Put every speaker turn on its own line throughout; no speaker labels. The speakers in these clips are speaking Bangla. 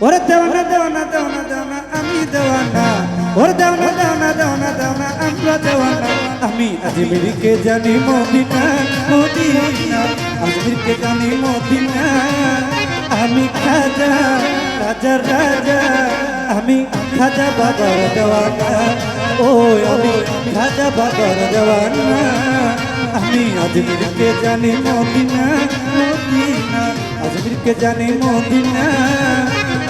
ওরে দেওয়ানা দেওয়ানা দেওয়ানা দেওয়ানা, আমি দেওয়ানা। ওরে দেওয়ানা দেওয়ানা দেওয়ানা দেওয়ানা, আমরা দেওয়ানা। আমি আজমিরকে জানি মদিনা মদিনা। আজমিরকে জানি মদিনা। আমি খাজা রাজার রাজা। আমি খাজা বাবার দেওয়ানা। ও আমি খাজা বাবার দেওয়ানা। আমি আজমিরকে জানি মদিনা মদিনা। আজমিরকে জানি মদিনা।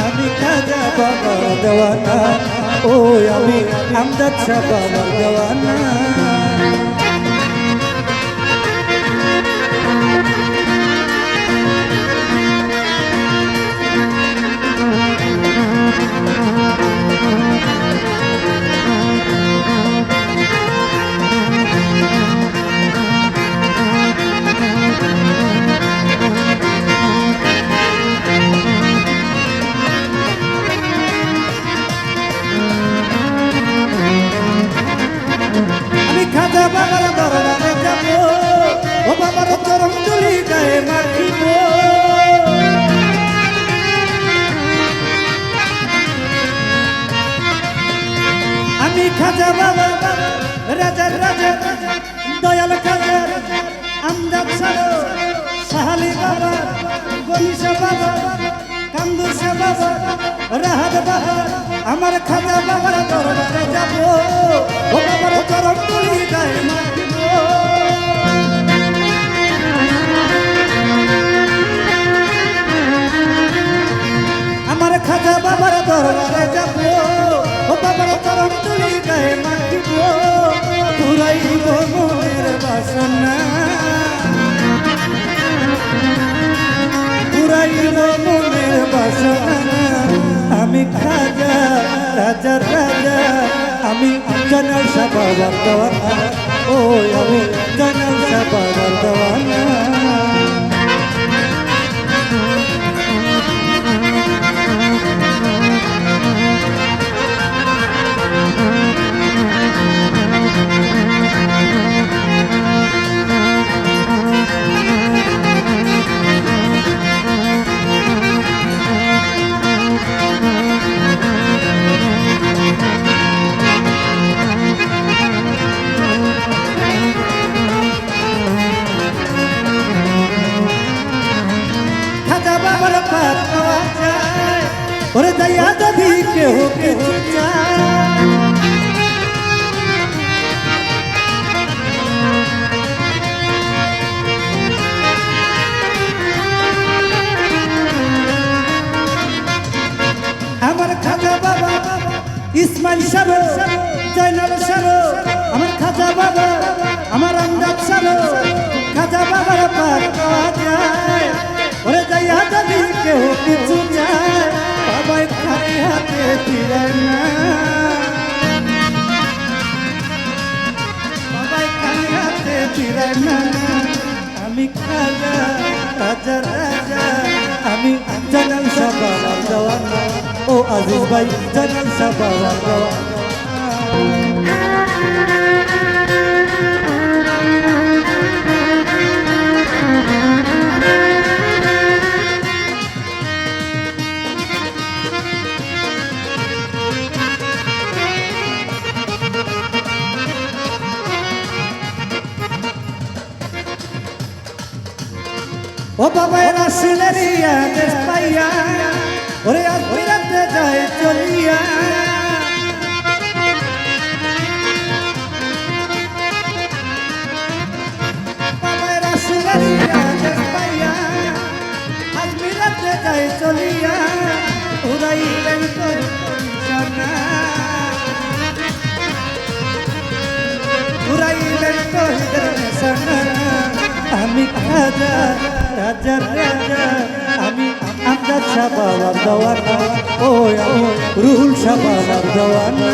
আমি খাজা বাবা দেওয়ানা ও আমি আমদাদ শাহ বাবার দেওয়ানা। আমি খাজা বাবা রাজার রাজা, দয়াল খাজা আমদাদ সারো, সাহালি বাবা, গনিশা বাবা, কান্দুসা বাবা, রাহাত বাবা, আমার খাজা বাবার দরবারে যাব, ও বাবার চরণ তুলি গায়ে মাখিব। আমার খাজা বাবার দরবারে যাব রাজার রাজা আমি জনাল বাবার দেওয়ানা ও আমি জনাল বাবার দেওয়ানা সাহ জয়নাল সাহ আমার খাজা বাবা, আমার আমদাদ সাহ খাজা বাবার পার পাওয়া যায়। ওরে যাইয়া যদি কেউ কিছু চায়, বাবাই খালি হাতে ফিরে না। হাতে আমি খাজা রাজা আজিজ ভাই জানাল বাবার দেওয়ানা ও বাবা রাসুলেরিয়া দেশ পাইয়া ওরে আজমিরাতে যায় চলিয়া। চলিয়া। উড়াইলেন নিশানা উড়াইলেন তোর নিশানা আমি খাজা রাজার রাজা। আমি আমদাদ শাহ বাবার দেওয়ানা ও রুহুল শাহ বাবার দেওয়ানা।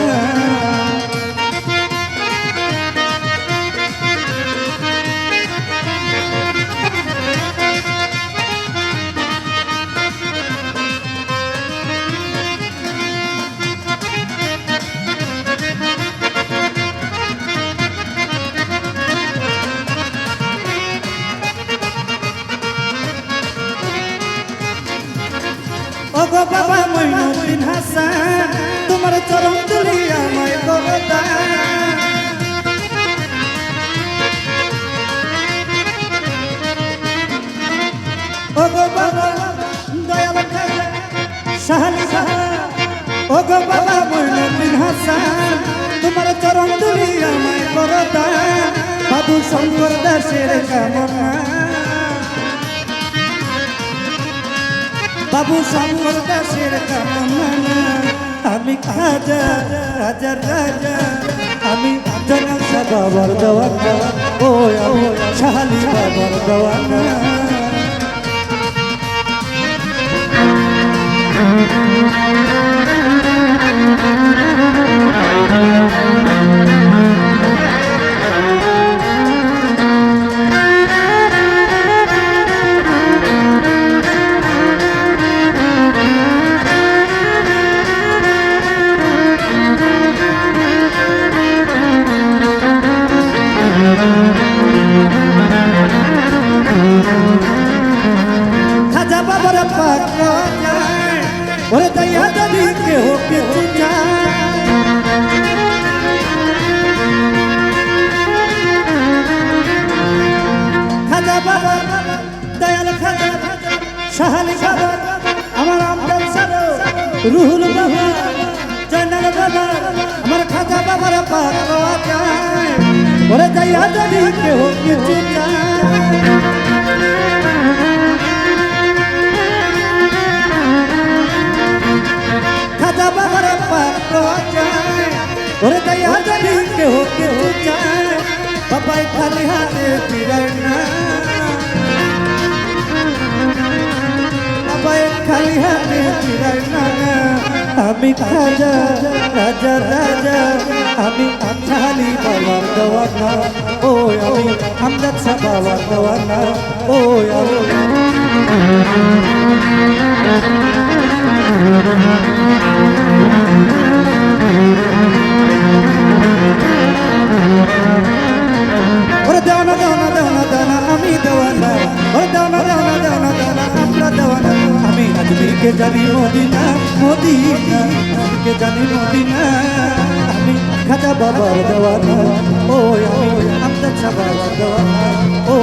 হাসান, তোমার চরণ তুলি আমায় করতা ও গো বাবা, দয়াল খাজা সাহালি সাহা ও গো বাবা মইনুদ্দিন হাসান, তোমার চরণ তুলি আমায় করতা বাবু শঙ্কর দাসের কামনা। বাবু শঙ্কর দাসের কামনা। আমি খাজা রাজার রাজা। আমি জনসা বাবার দেওয়ানা ও আমি শাহালি বাবার দেওয়ানা খাজা বাবার পাক যায়। ওরে দয়া যদি কেহ কিছু খাজা বাবা, দয়াল খাজা, সাহালি বাবা আমার আমদাল সারো, রুহুল বাবা, জয়নাল বাবা, আমার খাজা বাবার পাক যায়। ওরে দয়া যদি কেহ কিছু যায় খাজা বাবার পাত্র চায় ওরে দয়া যদি কেহ কেহ চায় বাবাই খালি হাতে ফিরায় না বাবাই খালি হাতে ফিরায় না আমি খাজা, রাজা রাজা, আমি খালি বাবার দেওয়ানা। ও আমি আমদাদ বাবার দেওয়ানা। ও আমি ওরে দেওয়ানা দেওয়ানা। জানি মদিনা মদিনা কে জানি মদিনা। আমি খাজা বাবার দেওয়ানা, ওই আমি আমরা বাবার দেওয়ানা ও